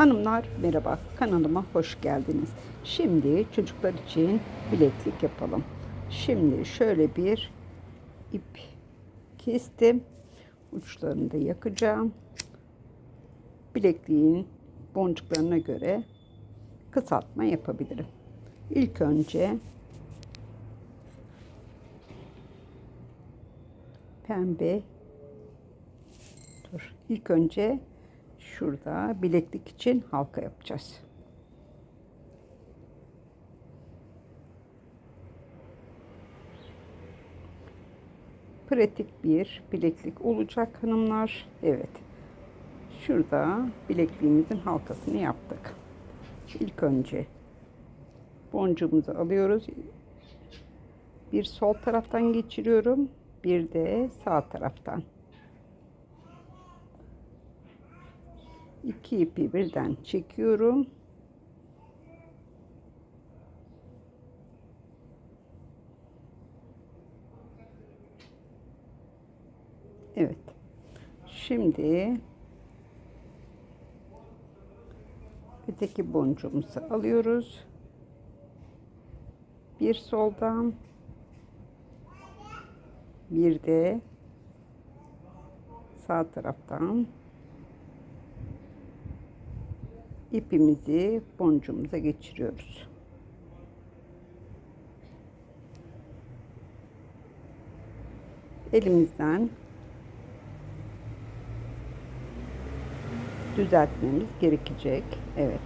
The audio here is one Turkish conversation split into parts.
Hanımlar merhaba kanalıma hoş geldiniz. Şimdi çocuklar için bileklik yapalım. Şimdi şöyle bir ip kestim. Uçlarını da yakacağım. Bilekliğin boncuklarına göre kısaltma yapabilirim. İlk önce pembe dur. İlk önce şurada bileklik için halka yapacağız. Pratik bir bileklik olacak hanımlar. Evet. Şurada bilekliğimizin halkasını yaptık. İlk önce boncuğumuzu alıyoruz. Bir sol taraftan geçiriyorum. Bir de sağ taraftan. İki ipi birden çekiyorum. Evet. Şimdi öteki boncuğumuzu alıyoruz. Bir soldan bir de sağ taraftan ipimizi boncuğumuza geçiriyoruz. Elimizden düzeltmemiz gerekecek. Evet.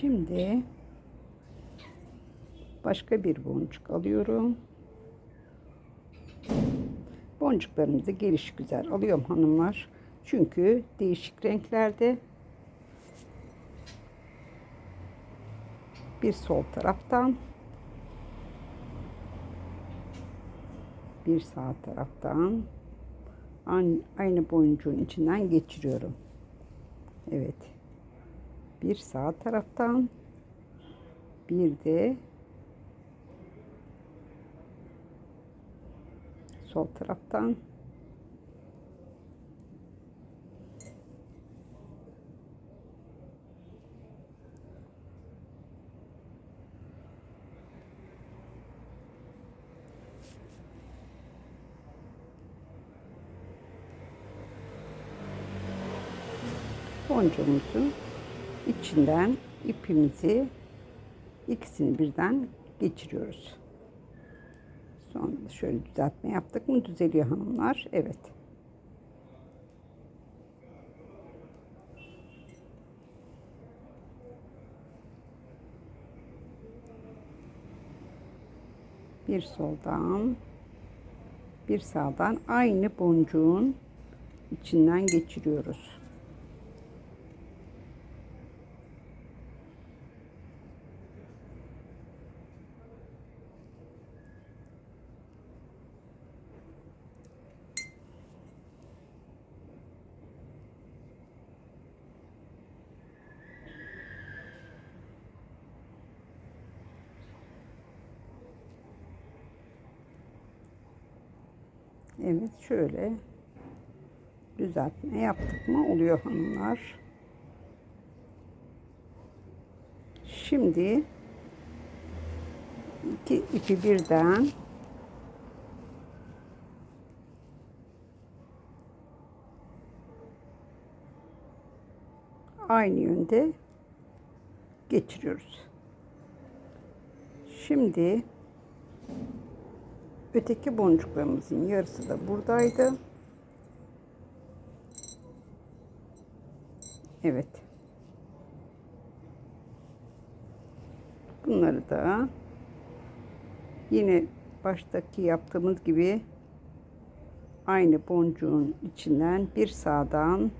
Şimdi başka bir boncuk alıyorum. Boncuklarımızı geliş güzel alıyorum hanımlar. Çünkü değişik renklerde bir sol taraftan bir sağ taraftan aynı boncuğun içinden geçiriyorum. Evet. Bir sağ taraftan bir de sol taraftan boncuğumuzun içinden ipimizi ikisini birden geçiriyoruz. Sonra şöyle düzeltme yaptık mı düzeliyor hanımlar. Evet. Bir soldan bir sağdan aynı boncuğun içinden geçiriyoruz. Evet şöyle düzeltme yaptık mı oluyor hanımlar. Şimdi iki ipi birden aynı yönde geçiriyoruz. Şimdi Öteki boncuklarımızın yarısı da buradaydı. Evet. Bunları da yine baştaki yaptığımız gibi aynı boncuğun içinden bir sağdan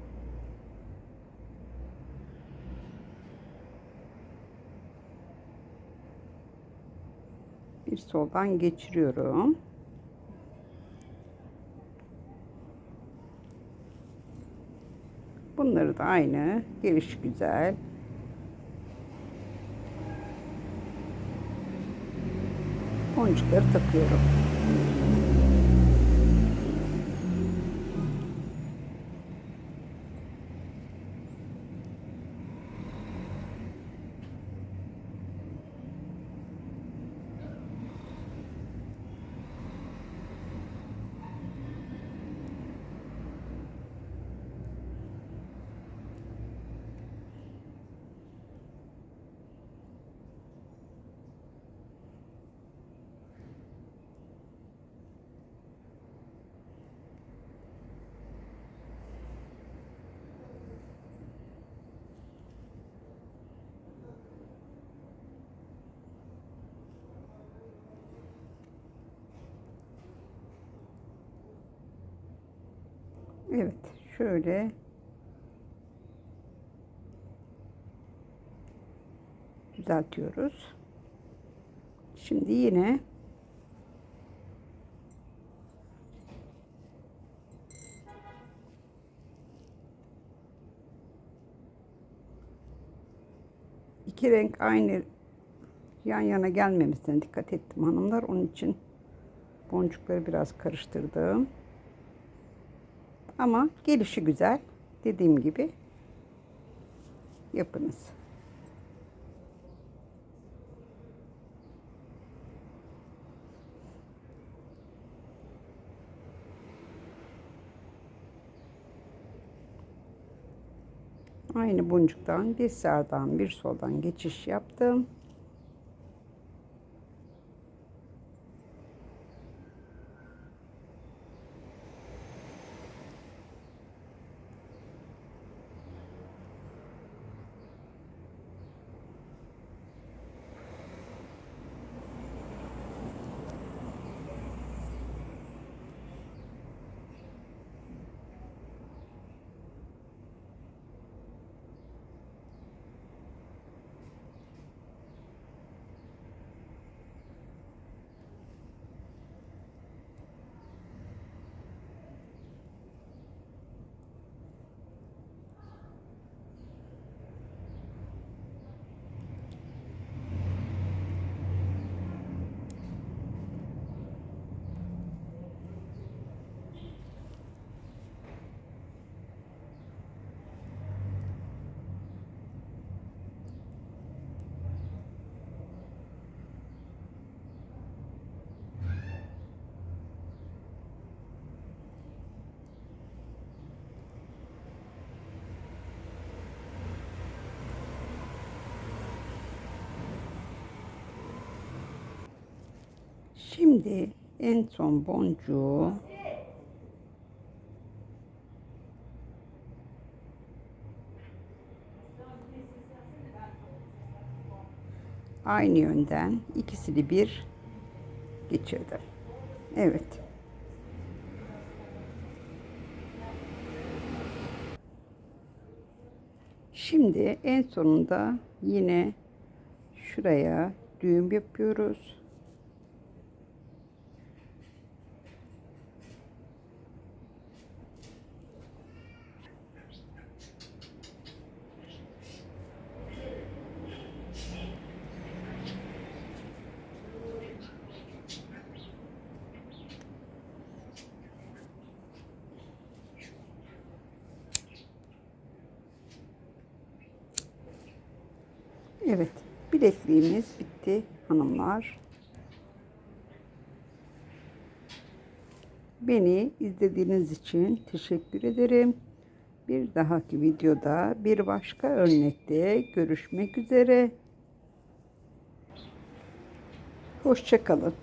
soldan geçiriyorum. Bunları da aynı geliş güzel boncukları takıyorum. Evet, şöyle düzeltiyoruz. Şimdi yine iki renk aynı yan yana gelmemesine dikkat ettim hanımlar. Onun için boncukları biraz karıştırdım. Ama gelişi güzel. Dediğim gibi yapınız. Aynı boncuktan bir sağdan bir soldan geçiş yaptım. Şimdi en son boncuğu aynı yönden ikisini bir geçirdim. Evet. Şimdi en sonunda yine şuraya düğüm yapıyoruz. Evet, bilekliğimiz bitti hanımlar. Beni izlediğiniz için teşekkür ederim. Bir dahaki videoda bir başka örnekte görüşmek üzere. Hoşçakalın.